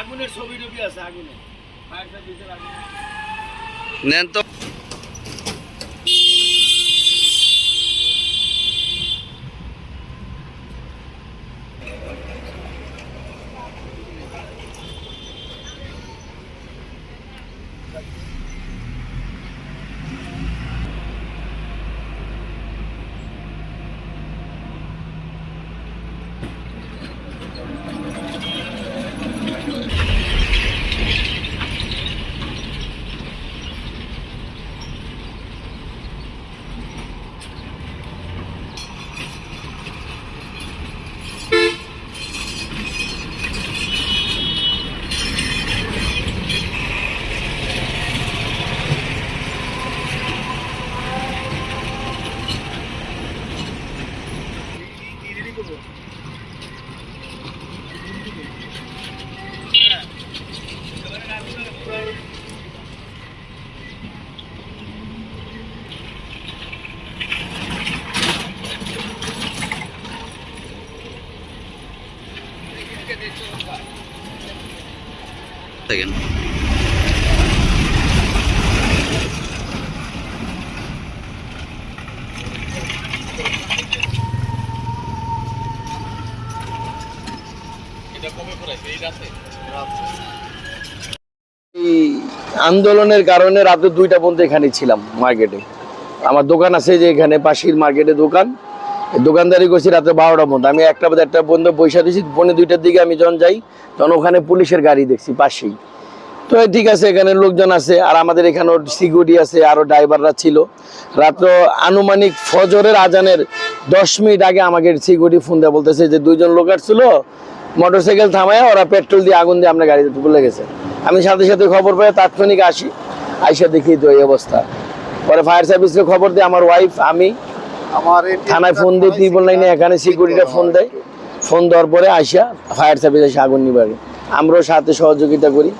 আগুনের ছবি টবি আছে আগুনে। নেন তো Thank নেন তো আন্দোলনের কারণে রাতে দুইটা পর্যন্ত এখানে ছিলাম মার্কেটে। আমার দোকান আছে যে এখানে পাশের মার্কেটে দোকান। দোকানদারি করছি রাতে বারোটা পর্যন্ত। আমি একটা একটা পর্যন্ত পয়সা দিয়েছি, পৌনে দুইটার দিকে আমি যখন যাই, তখন ওখানে পুলিশের গাড়ি দেখছি পাশেই। তো ঠিক আছে, এখানে লোকজন আছে, আর আমাদের এখানে সিকিউরিটি আছে, আরও ড্রাইভাররা ছিল। রাত্র আনুমানিক ফজরের আজানের দশ মিনিট আগে আমাকে সিকিউরিটি ফোন দেওয়া বলতেছে যে দুইজন লোক আসছিল মোটরসাইকেল থামায় ওরা পেট্রোল দিয়ে আগুন দিয়ে আমরা গাড়িতে তুলে গেছে আমি সাথে সাথে খবর পেয়ে তাৎক্ষণিক আসি আইসা দেখি তো এই অবস্থা। পরে ফায়ার সার্ভিসকে খবর দিয়ে আমার ওয়াইফ আমি আমার থানায় ফোন দিয়ে ত্রিপল লাইনে এখানে সিকিউরিটিটা ফোন দেয়। ফোন দেওয়ার পরে আইসা ফায়ার সার্ভিস এসে আগুন নিবারে আমরাও সাথে সহযোগিতা করি।